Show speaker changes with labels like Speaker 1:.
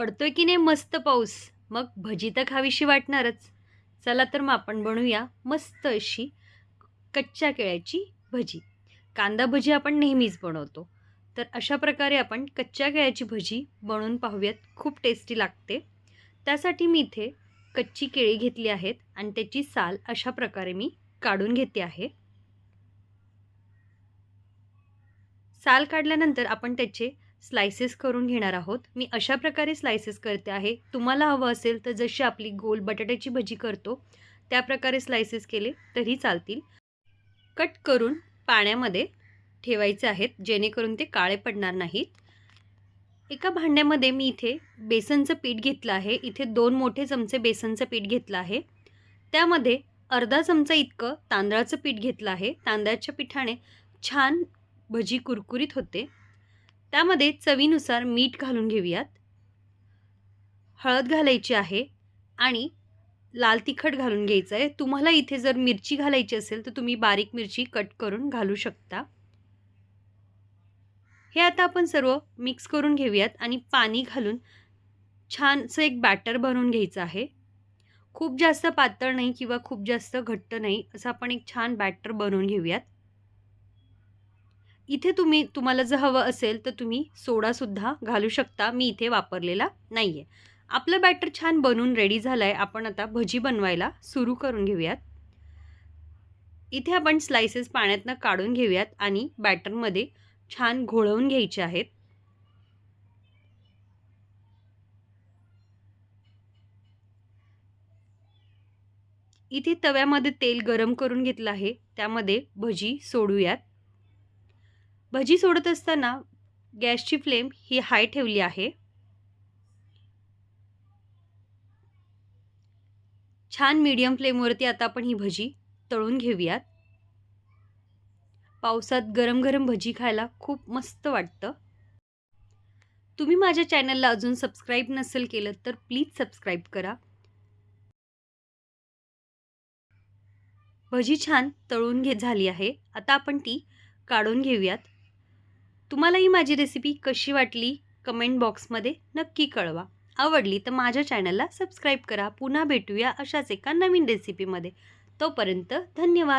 Speaker 1: पडतोय की नाही मस्त पाऊस. मग भजी तर खावीशी वाटणारच. चला तर मग आपण बनवूया मस्त अशी कच्च्या केळ्याची भजी. कांदा भजी आपण नेहमीच बनवतो. तर अशा प्रकारे आपण कच्च्या केळ्याची भजी बनवून पाहूयात. खूप टेस्टी लागते. त्यासाठी मी इथे कच्ची केळी घेतली आहेत आणि त्याची साल अशा प्रकारे मी काढून घेते आहे. साल काढल्यानंतर आपण त्याचे स्लायसेस करून घेणार आहोत. मी अशा प्रकारे स्लायसेस करते आहे. तुम्हाला हवं असेल तर जशी आपली गोल बटाट्याची भजी करतो त्या प्रकारे स्लायसेस केले तरी चालतील. कट करून पाण्यामध्ये ठेवायचे आहेत जेणेकरून ते काळे पडणार नाहीत. एका भांड्यामध्ये मी इथे बेसनचं पीठ घेतलं आहे. इथे दोन मोठे चमचे बेसनचं पीठ घेतलं आहे. त्यामध्ये अर्धा चमचा इतकं तांदळाचं पीठ घेतलं आहे. तांदळाच्या पिठाने छान भजी कुरकुरीत होते. त्यामध्ये चवीनुसार मीठ घालून घेऊयात. हळद घालायची आहे आणि लाल तिखट घालून घ्यायचं आहे. तुम्हाला इथे जर मिरची घालायची असेल तर तुम्ही बारीक मिरची कट करून घालू शकता. हे आता आपण सर्व मिक्स करून घेऊयात आणि पाणी घालून छानसं एक बॅटर बनवून घ्यायचं आहे. खूप जास्त पातळ नाही किंवा खूप जास्त घट्ट नाही असं आपण एक छान बॅटर बनवून घेऊयात. इथे तुम्ही तुम्हाला जर हवं असेल तर तुम्ही सोडासुद्धा घालू शकता. मी इथे वापरलेला नाही आहे आपलं बॅटर छान बनवून रेडी झालं आहे आपण आता भजी बनवायला सुरू करून घेऊयात. इथे आपण स्लायसेस पाण्यातनं काढून घेऊयात आणि बॅटरमध्ये छान घोळवून घ्यायचे आहेत. इथे तव्यामध्ये तेल गरम करून घेतलं आहे. त्यामध्ये भजी सोडूयात. भजी सोडत असताना गॅसची फ्लेम ही हाय ठेवली आहे. छान मीडियम फ्लेमवरती आता आपण ही भजी तळून घेऊयात. पावसात गरम गरम भजी खायला खूप मस्त वाटतं. तुम्ही माझ्या चॅनलला अजून सबस्क्राईब नसेल केलं तर प्लीज सबस्क्राईब करा. भजी छान तळून घे झाली आहे. आता आपण ती काढून घेऊयात. तुम्हाला ही माझी रेसिपी कशी वाटली? कमेंट बॉक्समध्ये नक्की कळवा. आवडली तर माझ्या चॅनलला सबस्क्राईब करा. पुन्हा भेटूया अशाच एका नवीन रेसिपीमध्ये तोपर्यंत धन्यवाद.